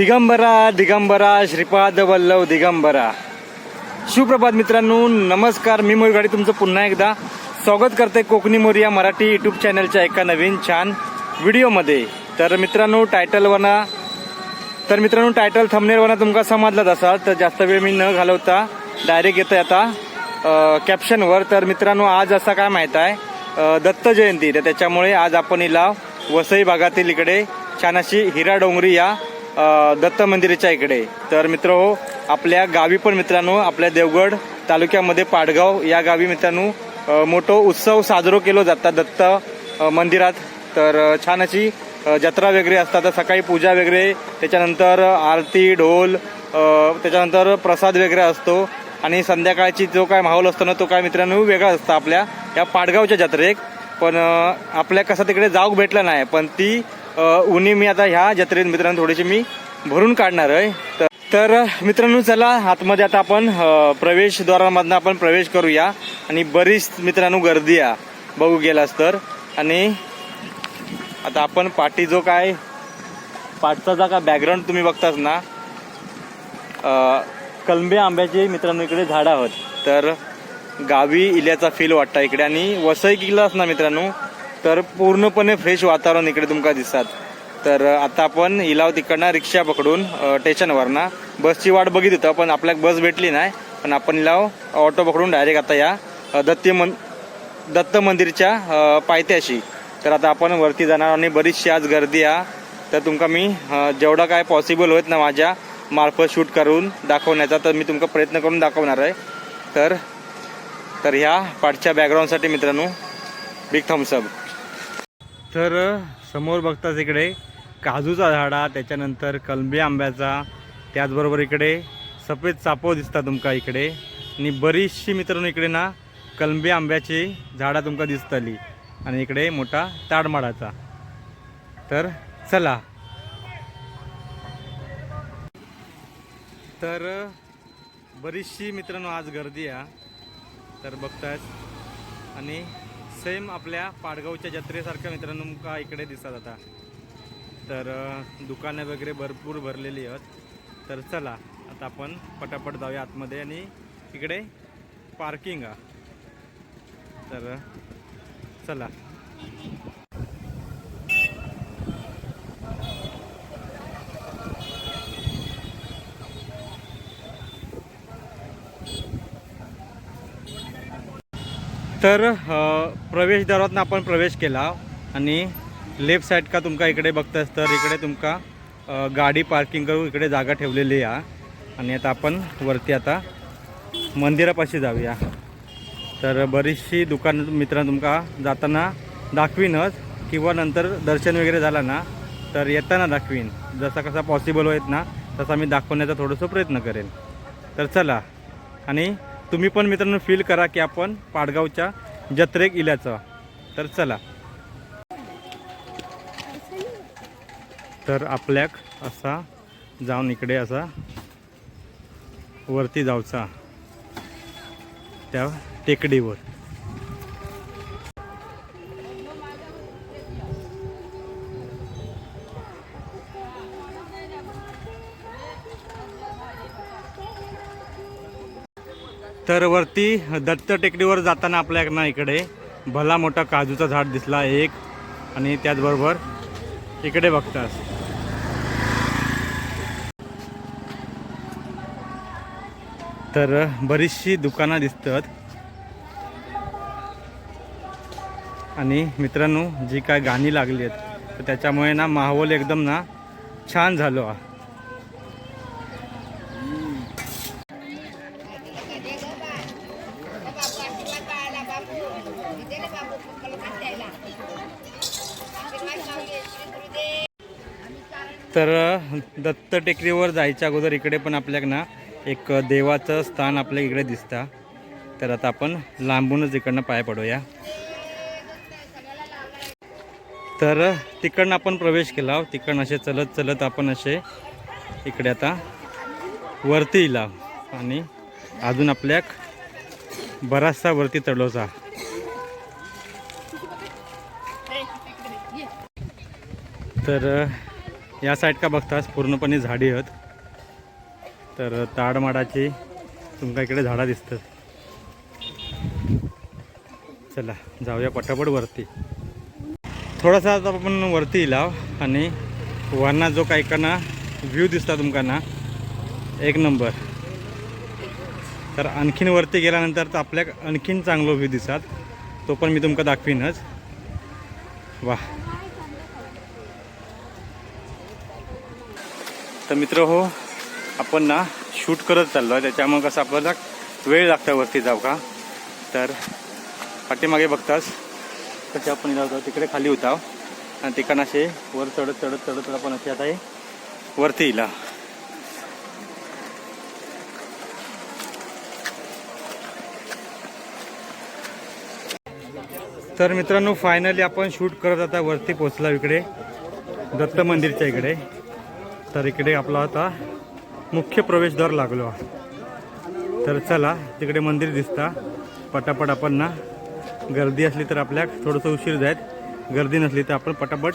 दिगंबरा दिगंबरा श्रीपाद वल्लभ दिगंबरा. सुप्रभात मित्रांनो नमस्कार. मी मोरगाडी तुमचं पुन्हा एकदा स्वागत करते कोकणी मोरिया मराठी युट्यूब चॅनलच्या एका नवीन छान व्हिडिओमध्ये. तर मित्रांनो टायटलवरना तर मित्रांनो टायटल थंबनेरवरना तुमका समजलाच असाल तर जास्त वेळ मी न घालवता डायरेक्ट येतं आता कॅप्शनवर तर मित्रांनो आज असा काय माहीत आहे दत्त जयंती. तर त्याच्यामुळे आज आपण हिला वसई भागातील इकडे छान अशी हिरा डोंगरी या दत्त मंदिराच्या इकडे. तर मित्र हो आपल्या गावी पण मित्रांनो आपल्या देवगड तालुक्यामध्ये पाडगाव या गावी मित्रांनो मोठो मोठं उत्सव साजरो केलो जातात दत्त मंदिरात. तर छान अशी जत्रा वगैरे असतात तर सकाळी पूजा वगैरे त्याच्यानंतर आरती ढोल त्याच्यानंतर प्रसाद वगैरे असतो. आणि संध्याकाळची जो काय माहोल असतो ना तो काय मित्रांनो वेगळा असतो आपल्या. या पाडगावच्या जत्रेक. पण आपल्या कसं तिकडे जाऊक भेटलं नाही पण ती अ, मी आता ह्या जत्रेत मित्रांनो थोडीशी मी भरून काढणार आहे. तर तर मित्रांनो चला आतमध्ये आता आपण प्रवेशद्वारामधनं आपण प्रवेश करूया. आणि बरीच मित्रांनो गर्दी आहे. बघू गेलास तर. आणि आता आपण पाठी जो काय पाठचा जा काय बॅकग्राऊंड तुम्ही बघताच ना कलंबे आंब्याचे मित्रांनो इकडे झाडं आहोत. तर गावी इल्याचा फील वाटता इकडे. आणि वसई किल्लाच ना मित्रांनो. तर पूर्णपणे फ्रेश वातावरण इकडे तुमका दिसतात. तर आता आपण इलाव तिकडनं रिक्षा पकडून स्टेशनवरनं. बसची वाट बघित होतं पण आपल्याला बस भेटली नाही. पण आपण इलाव ऑटो पकडून डायरेक्ट आता या दत्त मन दत्त मंदिरच्या पायथ्याशी. तर आता आपण वरती जाणार आणि बरीचशी आज गर्दी आहे. तर तुमका मी जेवढं काय पॉसिबल होत ना माझ्या मार्फत शूट करून दाखवण्याचा तर मी तुमका प्रयत्न करून दाखवणार आहे. तर तर ह्या पाठच्या बॅकग्राऊंडसाठी मित्रांनो बिग थम्सअप तर समोर बघताच इकडे काजूचा झाडा त्याच्यानंतर कलंबी आंब्याचा त्याचबरोबर इकडे सफेद चापो दिसता तुमका इकडे. आणि बरीचशी मित्रांनो इकडे ना कलंबी आंब्याची झाडा तुमका दिसतली. आणि इकडे मोठा ताडमाडाचा तर चला. तर बरीचशी मित्रांनो आज गर्दी आहे. तर बघतायत. आणि सेम आपल्या पाडगावच्या जत्रेसारख्या मित्रांनो का इकडे दिसतात आता. तर दुकानं वगैरे भरपूर भरलेली आहेत. तर चला आता आपण पटापट जाऊया आतमध्ये आणि इकडे पार्किंग. आहे तर चला. तर प्रवेशद्वारातून आपण प्रवेश केला आणि लेफ्ट साईड का तुमका इकडे बघतास तर इकडे तुमका गाडी पार्किंग करू इकडे जागा ठेवलेली आहे आणि आता आपण वरती आता मंदिरापाशी जाऊया. तर बरीचशी दुकान मित्रांनो तुमका जाताना दाखवीनच किंवा नंतर दर्शन वगैरे झाला ना तर येताना दाखवीन. जसा कसा पॉसिबल होत ना तसा मी दाखवण्याचा थोडंसं प्रयत्न करेन. तर चला आणि तुम्ही पण मित्रांनो फील करा की आपण पाडगावच्या जत्रेक इल्याचं. तर चला. तर आपल्याक असा जाऊन इकडे असा वरती जाऊचा त्या टेकडीवर. तर वरती दत्त टेकडीवर जाताना आपल्याला इकडे भला मोठा काजूचा झाड दिसला एक आणि त्याचबरोबर इकडे बघतास. तर बरीचशी दुकानं दिसतात. आणि मित्रांनो जी काय गाणी लागली आहेत तर त्याच्यामुळे ना माहोल एकदम ना छान झालो तर दत्त टेकडीवर जायच्या अगोदर इकडे पण आपल्याक ना एक देवाचं स्थान आपल्या इकडे दिसतं. तर आता आपण लांबूनच इकडनं पाय पडूया. तर तिकडनं आपण प्रवेश केला तिकडनं असे चलत चलत आपण असे इकडे आता वरती येला आणि अजून आपल्याक बराचसा वरती चढवचा तर या साईड का बघतास पूर्णपणे झाडी आहेत. तर ताडमाडाची तुमका इकडे झाडा दिसतात. चला जाऊया पटापट वरती. थोडासा आता आपण वरती लाव आणि वरना जो काही ना व्ह्यू दिसता तुमका ना एक नंबर तर आणखीन वरती गेल्यानंतर तर आपल्या आणखीन चांगलो व्ह्यू दिसतात. तो पण मी तुमका दाखवीनच. वा तर मित्र हो आपण ना शूट करत चाललो आहे. त्याच्यामुळे कसं आपल्याला वेळ लागता वरती जाऊ का? तर पाठीमागे बघताच कसे आपण जाऊ तिकडे खाली होता आणि तिकडनं असे वर चढत चढत चढत आपण असे आता हे वरती येईल तर मित्रांनो फायनली आपण शूट करत आता वरती पोचला इकडे. दत्त मंदिरच्या इकडे. तर इकडे आपला आता मुख्य प्रवेशद्वार लागलो. तर चला तिकडे मंदिर दिसता. पटापट आपण ना गर्दी असली तर आपल्या थोडंसं उशीर जायत गर्दी नसली तर आपण पटापट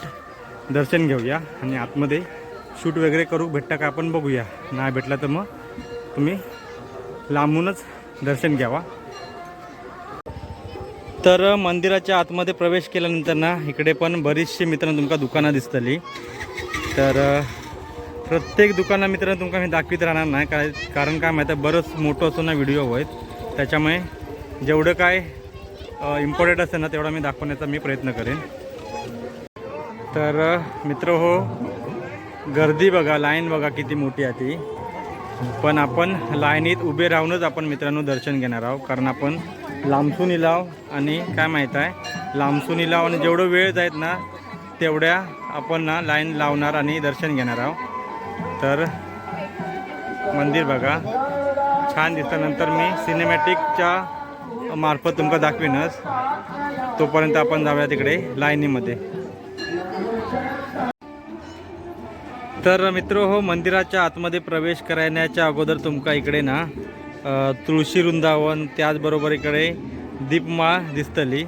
दर्शन घेऊया आणि आतमध्ये शूट वगैरे करू भेटता का आपण बघूया. नाही भेटला तर मग तुम्ही लांबूनच दर्शन घ्यावा. तर मंदिराच्या आतमध्ये प्रवेश केल्यानंतर ना इकडे पण बरीचशी मित्रांनो तुमका दुकानं दिसतली. तर प्रत्येक दुकाना मित्रांनो तुमका मी दाखवीत राहणार नाही. काय कारण काय माहिती आहे बरंच मोठं असतो ना व्हिडिओ होत त्याच्यामुळे जेवढं काय इम्पॉर्टंट असेल ना तेवढा मी दाखवण्याचा मी प्रयत्न करेन. तर मित्र हो गर्दी बघा लाईन बघा किती मोठी आहे ती. पण आपण लाईनीत उभे राहूनच आपण मित्रांनो दर्शन घेणार आहोत. कारण आपण लांबसून इलाव आणि काय माहीत आहे लांबसून इलाव आणि जेवढं वेळ जायत ना तेवढ्या आपण ना लाईन लावणार आणि दर्शन घेणार आहोत. तर मंदिर बघा. छान दिसतं. नंतर मी सिनेमॅटिकच्या मार्फत तुमका दाखवीनच. तोपर्यंत आपण जाऊया तिकडे लाईनीमध्ये. तर मित्र हो मंदिराच्या आतमध्ये प्रवेश करण्याच्या अगोदर तुमका इकडे ना तुळशी वृंदावन त्याचबरोबर इकडे दीपमाळ दिसतली.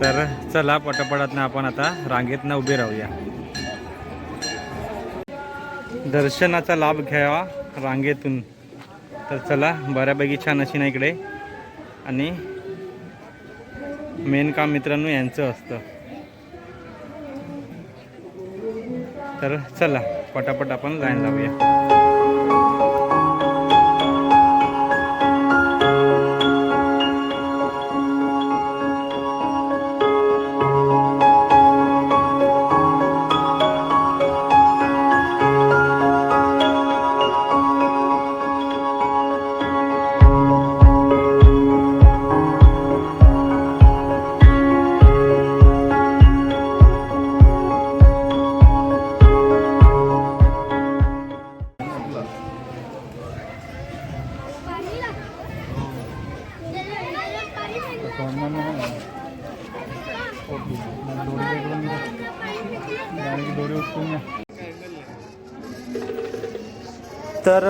तर चला पटापटातनं आपण आता रांगेत ना उभे राहूया. दर्शनाचा लाभ घ्यावा रांगेतून. तर चला बऱ्यापैकी छान अशी ना इकडे. आणि मेन काम मित्रांनो यांचं असतं. तर चला पटापट आपण लाईन लावूया.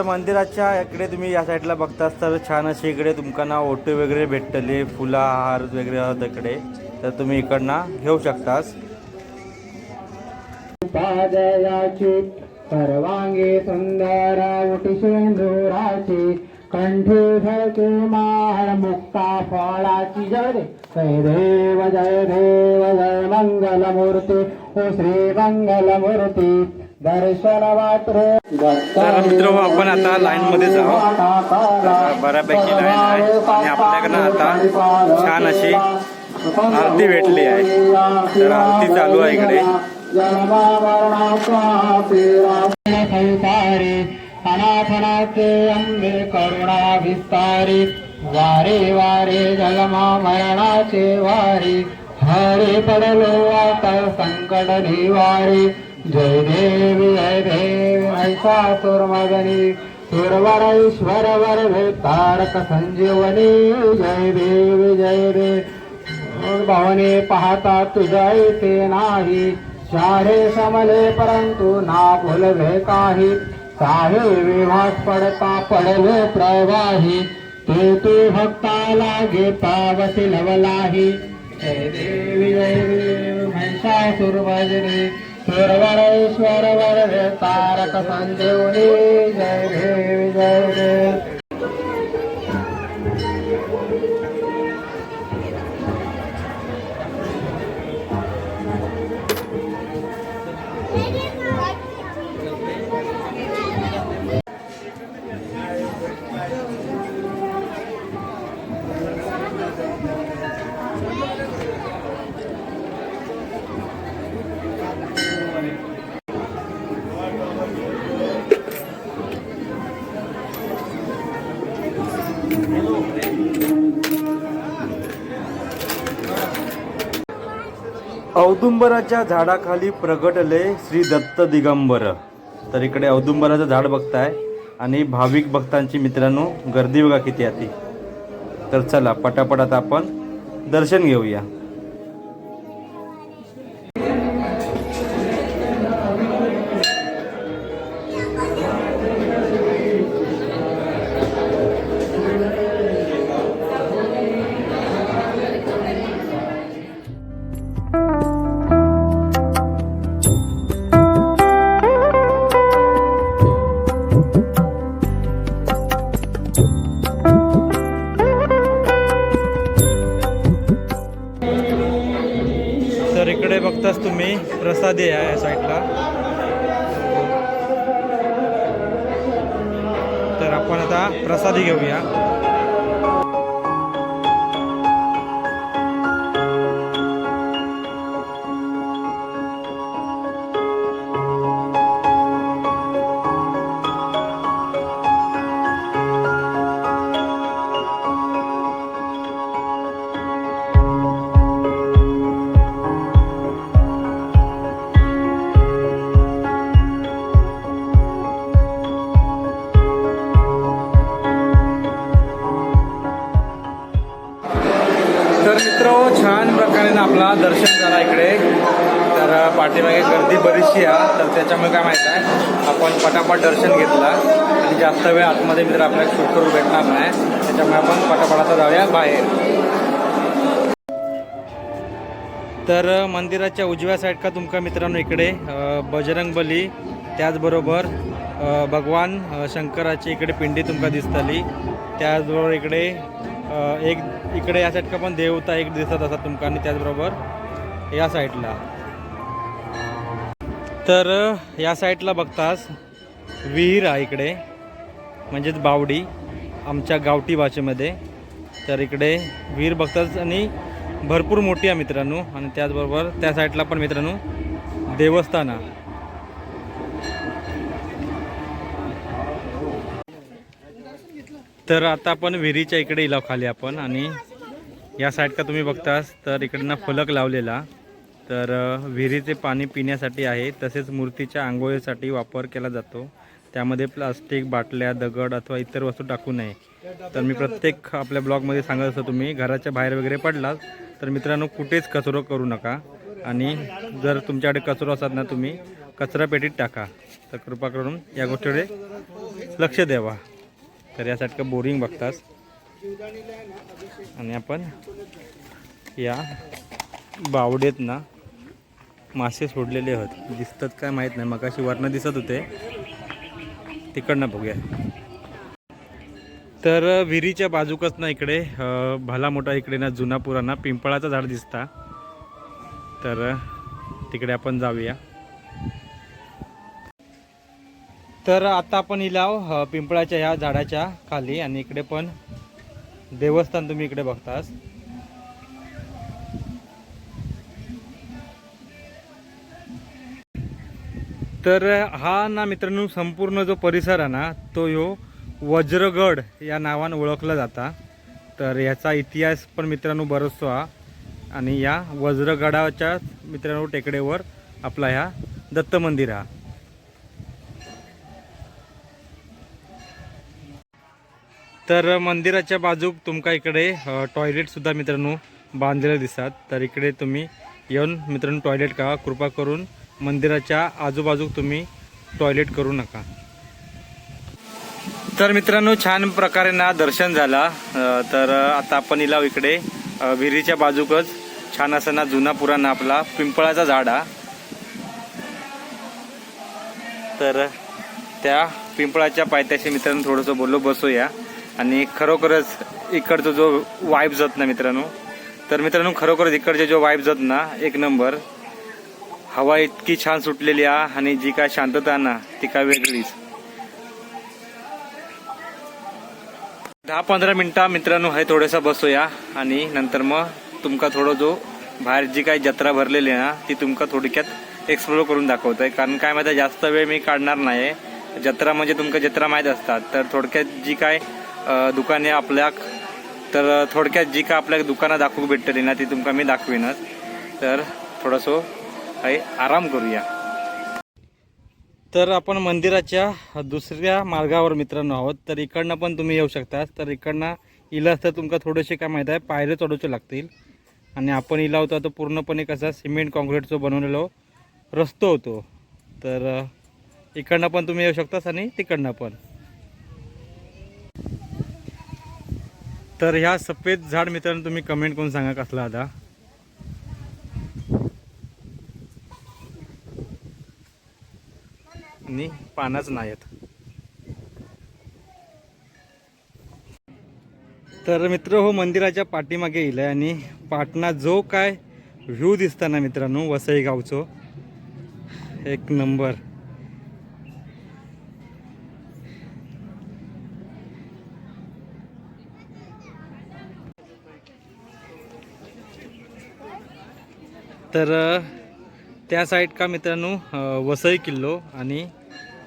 मंदिराच्या इकडे तुम्ही या साईडला बघतास तर छान अशी इकडे तुमका ना ओटे वगैरे भेटतले फुला हार वगैरे आहेत इकडे. तर तुम्ही इकडनं घेऊ शकतास. सर्वांगी सुंदर कंठी झळके माळ मुक्ता फळाची जय रे. जय देव जय देव जय मंगलमूर्ती ओ श्री मंगलमूर्ती. तर मित्र आपण आता लाईन मध्ये जाऊ. बऱ्यापैकी लाईन आहे. आणि आपल्याकडनं आता छान अशी आरती भेटली आहे. तर आरती चालू आहे इकडे. संसारी अनाथनाचे अंबे करुणा विस्तारी वारे वारे जलमा मरणाचे वारी हरे पडलो आता संकट निवारी जय देव जय देव ऐसा मगनी सुरवर ईश्वर वर तारक संजीवनी जय देव जय देव। भावने पाहता तुझा येते नाही शारे समले परंतु ना बोलवे काही साहे विभाग पडता पडले प्रवाही ते तू भक्ताला घे पावती लवलाही जय देवी जय देव सुर भजनी सुरवरेश्वर वरदे तारक संजीवनी जय देव जय। देव औदुंबराच्या झाडाखाली प्रगटले श्री दत्त दिगंबर. तर इकडे औदुंबराचं झाड बघताय आणि भाविक भक्तांची मित्रांनो गर्दी बघा किती आहे ती. तर चला पटापट आता आपण दर्शन घेऊया. त्याच्यामुळे काय माहीत आहे? आपण पटापट दर्शन घेतला आणि जास्त वेळ आतमध्ये मित्र आपल्याला शूट करून भेटणार नाही. त्याच्यामुळे आपण पटापटाचा जाऊया बाहेर. तर मंदिराच्या उजव्या साईड का तुमका मित्रांनो इकडे बजरंगबली त्याचबरोबर भगवान शंकराची इकडे पिंडी तुमका दिसतली. त्याचबरोबर इकडे एक इकडे या साईडका पण देवता एक दिसत असतात तुमका आणि त्याचबरोबर या साईडला तर या साईडला बघतास विहीर आहे इकडे. म्हणजेच बावडी आमच्या गावठी भाषेमध्ये. तर इकडे विहीर बघताच आणि भरपूर मोठी आहे मित्रांनो. आणि त्याचबरोबर त्या साईडला पण मित्रांनो देवस्थान आहे. तर आता आपण विहिरीच्या इकडे इलाव खाली आपण. आणि या साईड का तुम्ही बघतास तर इकडे ना फलक लावलेला. तर विहिरीचे पाणी पिण्यासाठी आहे. तसेच मूर्तीच्या आंघोळीसाठी वापर केला जातो. त्यामध्ये प्लास्टिक बाटल्या दगड अथवा इतर वस्तू टाकू नये. तर मी प्रत्येक आपल्या ब्लॉगमध्ये सांगत असतो तुम्ही घराच्या बाहेर वगैरे पडलात तर मित्रांनो कुठेच कचरो करू नका. आणि जर तुमच्याकडे कचरो असतात ना तुम्ही कचरा पेटीत टाका. तर कृपा करून या गोष्टीकडे लक्ष द्यावा. तर यासाठी का बोरिंग बघतात आणि आपण या बावडेत ना मासे सोडलेले आहेत. दिसतात काय माहीत नाही. मगाशी वरनं दिसत होते. तिकडनं बघूया. तर विहिरीच्या बाजूकच ना इकडे भला मोठा इकडे ना जुना पुराणा पिंपळाचं झाड दिसता. तर तिकडे आपण जाऊया. तर आता आपण इलाव पिंपळाच्या ह्या झाडाच्या खाली आणि इकडे पण देवस्थान तुम्ही इकडे बघतास. तर हा ना मित्रांनो संपूर्ण जो परिसर आहे ना तो ह्यो वज्रगड या नावानं ओळखला जाता. तर याचा इतिहास पण मित्रांनो बरचसो हा. आणि या वज्रगडाच्या मित्रांनो टेकडेवर आपला ह्या दत्त मंदिर हा. तर मंदिराच्या बाजूक तुमका इकडे टॉयलेटसुद्धा मित्रांनो बांधलेलं दिसतात. तर इकडे तुम्ही येऊन मित्रांनो टॉयलेट का कृपा करून मंदिराच्या आजूबाजूक तुम्ही टॉयलेट करू नका. तर मित्रांनो छान प्रकारे ना दर्शन झाला. तर आता आपण इलाव इकडे. विहिरीच्या बाजूकच छान असं ना जुना पुराणा आपला पिंपळाचा झाड. तर त्या पिंपळाच्या पायथ्याशी मित्रांनो थोडंसं बोललो बसूया. आणि खरोखरच इकडचा जो वाईब जात ना मित्रांनो तर मित्रांनो खरोखरच इकडचे जो वाईब जात ना एक नंबर हवा इतकी छान सुटलेली आहे आणि जी काय शांतता ना ती काय वेगळीच. दहा पंधरा मिनटा मित्रांनो हे थोडंसं बसूया आणि नंतर मग तुमका थोडं जो बाहेर जी काही जत्रा भरलेली आहे ना ती तुमका थोडक्यात एक्सप्लोर करून दाखवत आहे कारण काय माहिती आहे, जास्त वेळ मी काढणार नाही जत्रा म्हणजे तुमका जत्रा माहीत असतात. तर थोडक्यात जी काय दुकाने आपल्याक तर थोडक्यात जी काय आपल्याक दुकानं दाखवू भेटतली ना ती तुमका मी दाखवीनच. तर थोडंसं काही आराम करूया. तर आपण मंदिराच्या दुसऱ्या मार्गावर मित्रांनो आहोत. तर इकडनं पण तुम्ही येऊ शकता तर इकडनं इलाज तर तुमका थोडेसे काय माहीत आहे पायरे चढवचे लागतील. आणि आपण इला होता तो पूर्णपणे कसा सिमेंट काँक्रीटचं बनवलेलो रस्तो होतो. तर इकडनं पण तुम्ही येऊ शकतास आणि तिकडनं पण. तर ह्या सफेद झाड मित्रांनो तुम्ही कमेंट करून सांगा कसला आता. आणि पानच नाहीत. तर मित्र हो मंदिराच्या पाठीमागे येईल आणि पाटणा जो काय व्ह्यू दिसताना मित्रांनो वसई गावचो एक नंबर. तर त्या साईड का मित्रांनो वसई किल्लो आणि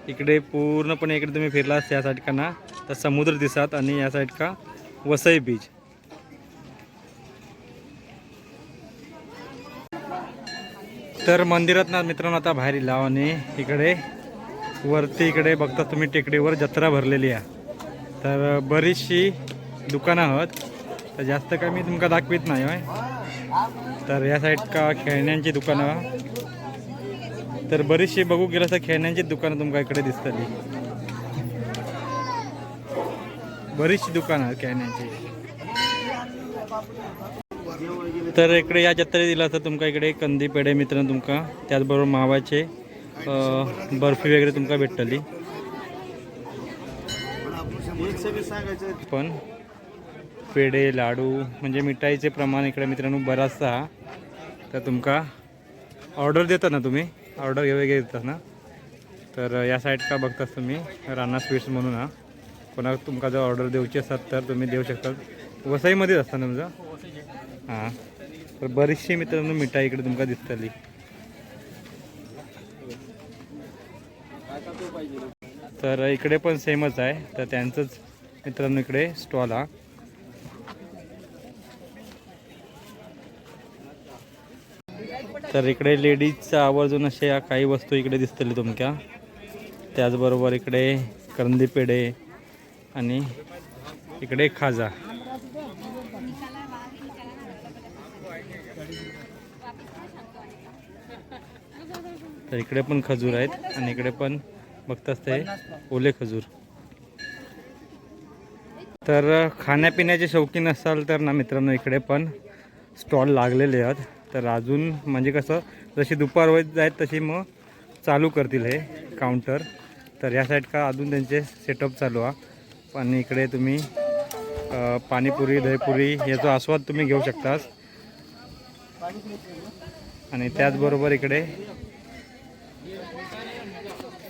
इकडे पूर्णपणे इकडे तुम्ही फिरलास त्या साईड का ना तर समुद्र दिसत आणि या साईड का वसई बीच तर मंदिरात ना मित्रांनो आता बाहेर लाव आणि इकडे वरती इकडे बघता तुम्ही टेकडीवर जत्रा भरलेली आहे. तर बरीचशी दुकानं आहोत. तर जास्त काय मी तुमका दाखवित नाही तर या साईड का खेळण्यांची दुकानं. तर बरीचशी बघू गेलं तर खेळण्यांची दुकानं तुमका इकडे दिसतली बरीचशी दुकानं आहेत खेळण्यांची. तर इकडे या जत्रेत दिला तर तुमका इकडे कंदी पेढे मित्रांनो तुमका. त्याचबरोबर मावाचे बर्फी वगैरे तुमका भेटतली पण पेढे लाडू म्हणजे मिठाईचे प्रमाण इकडे मित्रांनो बराचसा. तर तुमका ऑर्डर देता ना तुम्ही? ऑर्डर वगैरे देतात ना? तर या साईड का बघतास तुम्ही? राणा स्वीट्स म्हणून हा. कोणा तुमका जर ऑर्डर देऊची असतात तर तुम्ही देऊ शकता वसईमध्येच असता ना तुमचं? हां. तर बरीचशी मित्रांनो मिठाई इकडे तुमका दिसतली. तर इकडे पण सेमच आहे. तर त्यांचंच मित्रांनो इकडे स्टॉल हा. तर इकडे लेडीजचा आवर्जून अशा काही वस्तू इकडे दिसतली तुमच्या. त्याचबरोबर इकडे करंदी पेढे आणि इकडे खाजा. तर इकडे पण खजूर आहेत आणि इकडे पण बघताच ते ओले खजूर. तर खाण्यापिण्याचे शौकीन असाल तर ना मित्रांनो इकडे पण स्टॉल लागलेले आहेत. तर अजून म्हणजे कसं जशी दुपार होत जाईल तशी मग चालू करतील हे काउंटर तर या साईड का अजून त्यांचे सेटअप चालू आहे आणि इकडे तुम्ही पाणीपुरी दहीपुरी याचा आस्वाद तुम्ही घेऊ शकतास. आणि त्याचबरोबर इकडे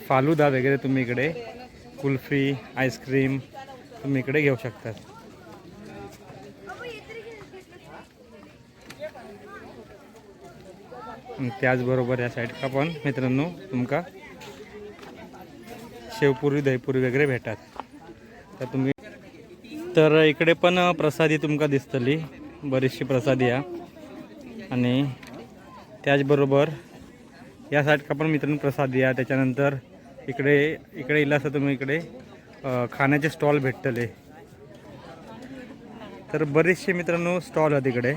फालुदा वगैरे तुम्ही इकडे कुल्फी आईस्क्रीम तुम्ही इकडे घेऊ शकता त्याचबरोबर या साईड का पण मित्रांनो तुमका शेवपुरी दहीपुरी वगैरे भेटतात. तर तुम्ही तर इकडे पण प्रसादी तुमका दिसतली बरीचशी प्रसादी या. आणि त्याचबरोबर या साईड का पण मित्रांनो प्रसादी या. त्याच्यानंतर इकडे इकडे इला असं तुम्ही इकडे खाण्याचे स्टॉल भेटतले. तर बरेचसे मित्रांनो स्टॉल आहेत इकडे.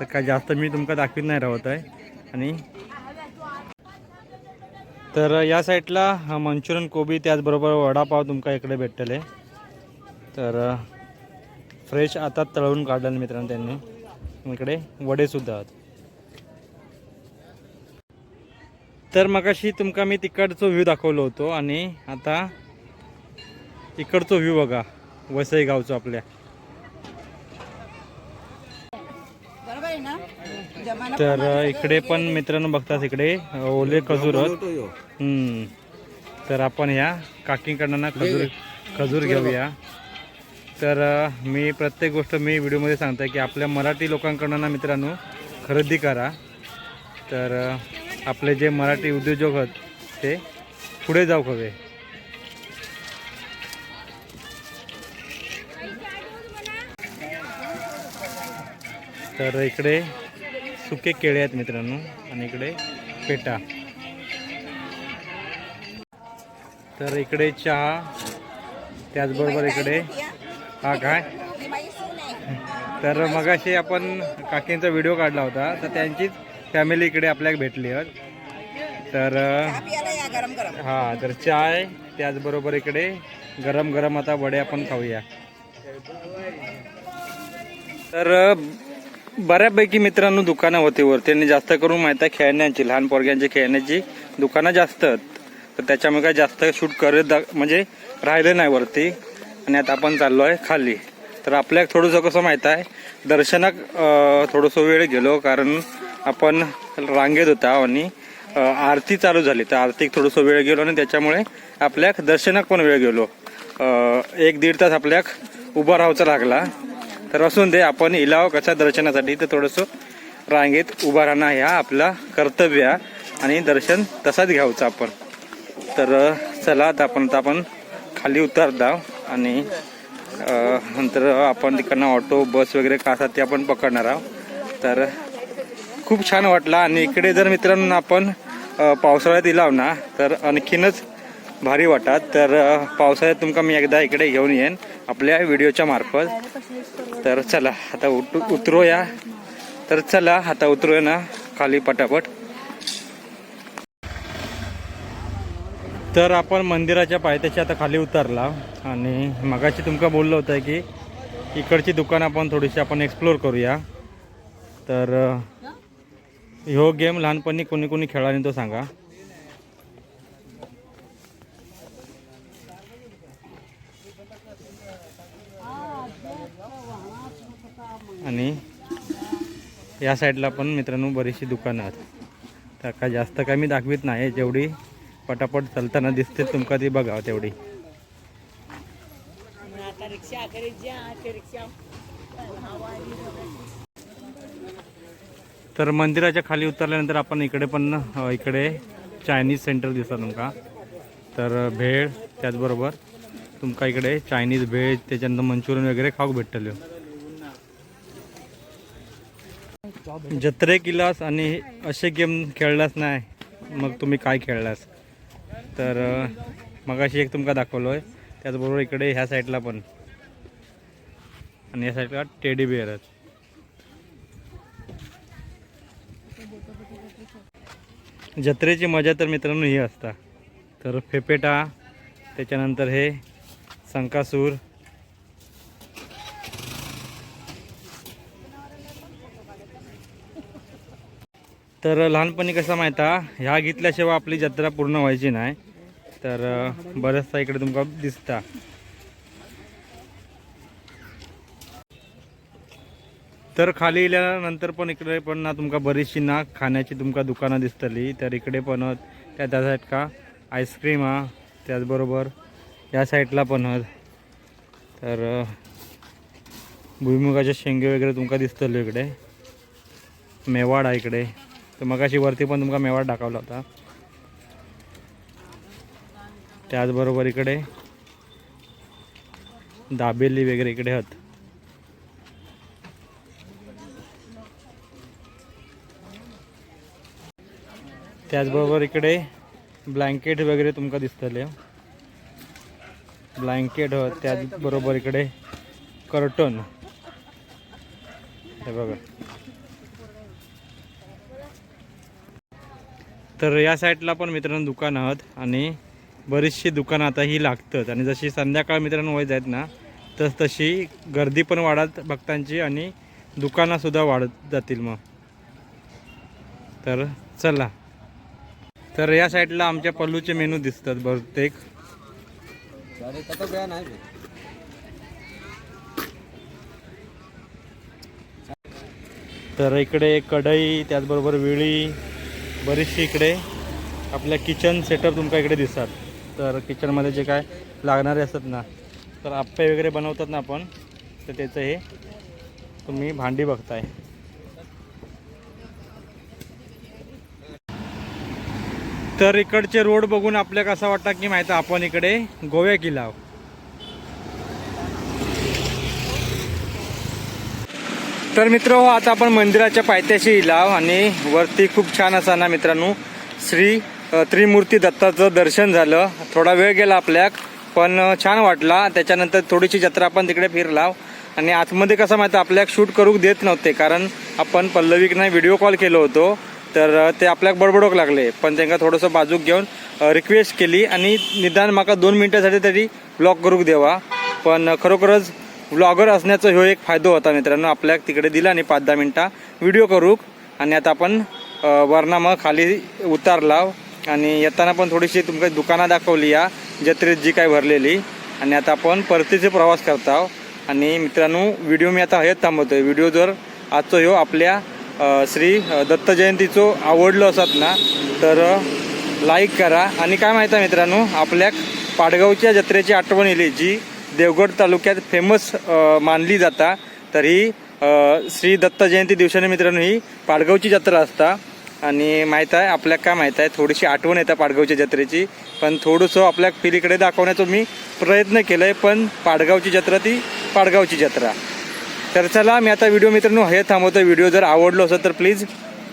तर काय जास्त मी तुमका दाखवीत नाही राहत आहे. आणि तर या साईडला मंचुरियन कोबी त्याचबरोबर वडापाव तुमका इकडे भेटतले. तर फ्रेश आता तळवून काढलं मित्रांनो त्यांनी. इकडे वडे सुद्धा आहेत. तर मगाशी तुमका मी तिकडचं व्ह्यू दाखवलो होतो आणि आता इकडचो व्ह्यू बघा वसई गावचं आपल्या बरोबर आहे ना जमाना तर इकडे पण मित्रांनो बघतात इकडे ओले खजूर हम्म. तर आपण या काकींकडनं ना खजूर खजूर घेऊया. तर मी प्रत्येक गोष्ट मी व्हिडिओमध्ये सांगतो की आपल्या मराठी लोकांकडनं ना मित्रांनो खरेदी करा. तर आपले जे मराठी उद्योजक आहेत ते पुढे जाऊ हवे तर इकडे सुके केळे आहेत मित्रांनो. आणि इकडे पेटा. तर इकडे चहा त्याचबरोबर इकडे हा काय? तर मगाशी आपण काकींचा व्हिडिओ काढला होता तर त्यांचीच फॅमिली इकडे आपल्याला भेटली आहेत तर हां हा तर चाय त्याचबरोबर इकडे गरम गरम आता वडे आपण खाऊया. तर बऱ्यापैकी मित्रांनो दुकानं होती वरती आणि जास्त करून माहिती आहे खेळण्यांची लहान पोरग्यांची खेळण्याची दुकानं जास्त तर त्याच्यामुळे काय जास्त शूट करत म्हणजे राहिलं नाही वरती. आणि आता आपण चाललो आहे खाली. तर आपल्याला थोडंसं कसं माहीत आहे दर्शनाक थोडंसं वेळ गेलो कारण आपण रांगेत होता आणि आरती चालू झाली. तर आरतीक थोडंसं वेळ गेलो आणि त्याच्यामुळे आपल्याक दर्शनाक पण वेळ गेलो. एक दीड तास आपल्याक उभा राहायचा लागला. तर असून दे आपण इलाव कसा दर्शनासाठी तर थोडंसं रांगेत उभा राहणं ह्या आपला कर्तव्य आहे. आणि दर्शन तसाच घ्यावचं आपण. तर चला आता आपण आता आपण खाली उतरता आणि नंतर आपण तिकडनं ऑटो बस वगैरे का असतात ते आपण पकडणार आहोत. तर खूप छान वाटला. आणि इकडे जर मित्रांनो आपण पावसाळ्यात इलाव ना तर आणखीनच भारी वाटतात तर पावसाळ्यात तुमका मी एकदा इकडे घेऊन येईन आपल्या व्हिडिओच्या मार्फत. तर चला आता उत उतरूया. तर चला आता उतरूया ना खाली पटापट. तर आपण मंदिराच्या पायथ्याशी आता खाली उतरला आणि मगाशी तुमका बोललो होतं की इकडची दुकान आपण थोडीशी आपण एक्सप्लोर करूया. तर ह्यो गेम लहानपणी कोणी कोणी खेळाने तो सांगा. आणि या साईडला पण मित्रांनो बरीचशी दुकानं आहेत. तर काय जास्त काय मी दाखवित नाही जेवढी पटापट चालताना दिसते तुमका ती बघा तेवढी. तर मंदिराच्या खाली उतरल्यानंतर आपण इकडे पण इकडे चायनीज सेंटर दिसतात तुमका. तर भेळ त्याचबरोबर तुमका इकडे चायनीज भेळ त्याच्यानंतर मंचुरियन वगैरे खाऊक भेटतले जत्रे केलास आणि असे गेम खेळलास नाही मग तुम्ही काय खेळलास? तर मगाशी एक तुमका दाखवलो आहे त्याचबरोबर इकडे ह्या साईडला पण. आणि या साईडला टेडी बिअर आहेत. जत्रेची मजा तर मित्रांनो ही असता. तर फेपेटा त्याच्यानंतर हे संकासूर तर लहानपणी कसं माहीत आहे, ह्या घेतल्याशिवाय आपली जत्रा पूर्ण व्हायची नाही. तर बऱ्याचसा इकडे तुमका दिसता. तर खाली इल्यानंतर पण इकडे पण ना तुमका बरीचशी ना खाण्याची तुमका दुकानं दिसतली. तर इकडे पण त्या त्या साईड का आईस्क्रीम हा त्याचबरोबर या साईडला पण तर भुईमुगाचे शेंगे वगैरे तुमका दिसतले इकडे. मेवाड आहे इकडे. तर मगाशी वरती पण तुमका मेवाड दाखवला होता. त्याचबरोबर इकडे दाबेली वगैरे इकडे आहेत त्याचबरोबर इकडे ब्लँकेट वगैरे तुमका दिसतले. ब्लँकेट हो त्याचबरोबर इकडे कर्टन. हे बघा. तर या साईडला पण मित्रांनो दुकान आहात आणि बरीचशी दुकानं आता ही लागतात. आणि जशी संध्याकाळ मित्रांनो वय आहेत ना तस तशी गर्दी पण वाढत भक्तांची आणि दुकानंसुद्धा वाढत जातील मग. तर चला. तर या साईडला आमच्या पल्लूचे मेनू दिसतात बहुतेक. तर इकडे कढई त्याचबरोबर विळी बरीचशी इकडे आपल्या किचन सेटअप तुमका इकडे दिसतात. तर किचनमध्ये जे काय लागणारे असतात ना तर आप्पे वगैरे बनवतात ना आपण तर त्याचं हे तुम्ही भांडी बघताय. तर इकडचे रोड बघून आपल्याला असं वाटतं की माहिती आहे, आपण इकडे गोव्या किल्ला तर मित्र आता आपण मंदिराच्या पायथ्याशी इलाव आणि वरती खूप छान असा ना मित्रांनो श्री त्रिमूर्ती दत्ताचं दर्शन झालं. थोडा वेळ गेला आपल्याक पण छान वाटला. त्याच्यानंतर थोडीशी जत्रा आपण तिकडे फिरलाव. आणि आतमध्ये कसं माहिती आपल्याक शूट करू देत नव्हते कारण आपण पल्लवीकना व्हिडिओ कॉल केलो होतो. तर ते आपल्याक बडबडोक लागले पण त्यांना थोडंसं बाजूक घेऊन रिक्वेस्ट केली. आणि निदान माका दोन मिनटासाठी तरी ब्लॉक करूक देवा. पण खरोखरच व्लॉगर असण्याचा ह्यो एक फायदा होता मित्रांनो. आपल्या तिकडे दिला आणि पाच दहा मिनटा व्हिडिओ करू. आणि आता आपण अ, वरना मग खाली उतारला आणि येताना पण थोडीशी तुमका दुकानं दाखवली या जत्रेत जी काय भरलेली. आणि आता आपण परतीचे प्रवास करता आणि मित्रांनो व्हिडिओ मी आता हे थांबवतो आहे व्हिडिओ जर आजचो ह्यो आपल्या श्री दत्त जयंतीचो आवडलो असत ना तर लाईक करा. आणि काय माहिती आहे मित्रांनो आपल्या पाडगावच्या जत्रेची आठवण येली जी देवगड तालुक्यात फेमस मानली जाता. तर ही श्री दत्त जयंती दिवसाने मित्रांनो ही पाडगावची जत्रा असता. आणि माहीत आहे आपल्याला काय माहीत आहे थोडीशी आठवण येतं पाडगावच्या जत्रेची. पण थोडंसं आपल्या फिरीकडे दाखवण्याचा मी प्रयत्न केला आहे पण पाडगावची जत्रा ती पाडगावची जत्रा. तर चला मी आता व्हिडिओ मित्रांनो हे थांबवतो व्हिडिओ जर आवडलो असेल तर प्लीज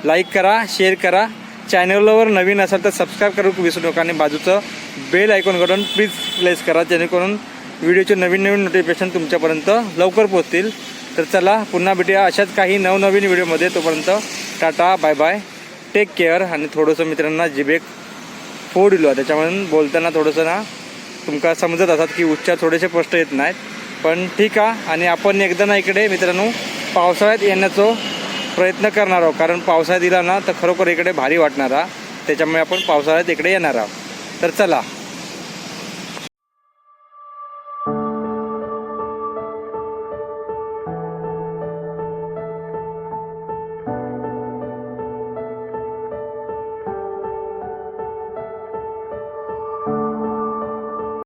लाईक करा शेअर करा. चॅनलवर नवीन असाल तर सबस्क्राईब करू विसरू नका. आणि बाजूचं बेल ऐकून करून प्लीज प्लेस करा जेणेकरून व्हिडिओचे नवीन नवीन नोटिफिकेशन तुमच्यापर्यंत लवकर पोहोचतील. तर चला पुन्हा भेटूया अशाच काही नवनवीन व्हिडिओमध्ये. तोपर्यंत tata bye bye take care आणि थोडंसं मित्रांना जिबेक फोड दिलो त्याच्यामुळे बोलताना थोडंसं ना तुमका समजत असतात की उच्चार थोडेसे स्पष्ट येत नाहीत. पण ठीक आहे. आणि आपण एकदा ना इकडे मित्रांनो पावसाळ्यात येण्याचा प्रयत्न करणार आहोत. कारण पावसाळ्यात दिला ना तर खरोखर इकडे भारी वाटणार आहा. त्याच्यामुळे आपण पावसाळ्यात इकडे येणार आहोत. तर चला.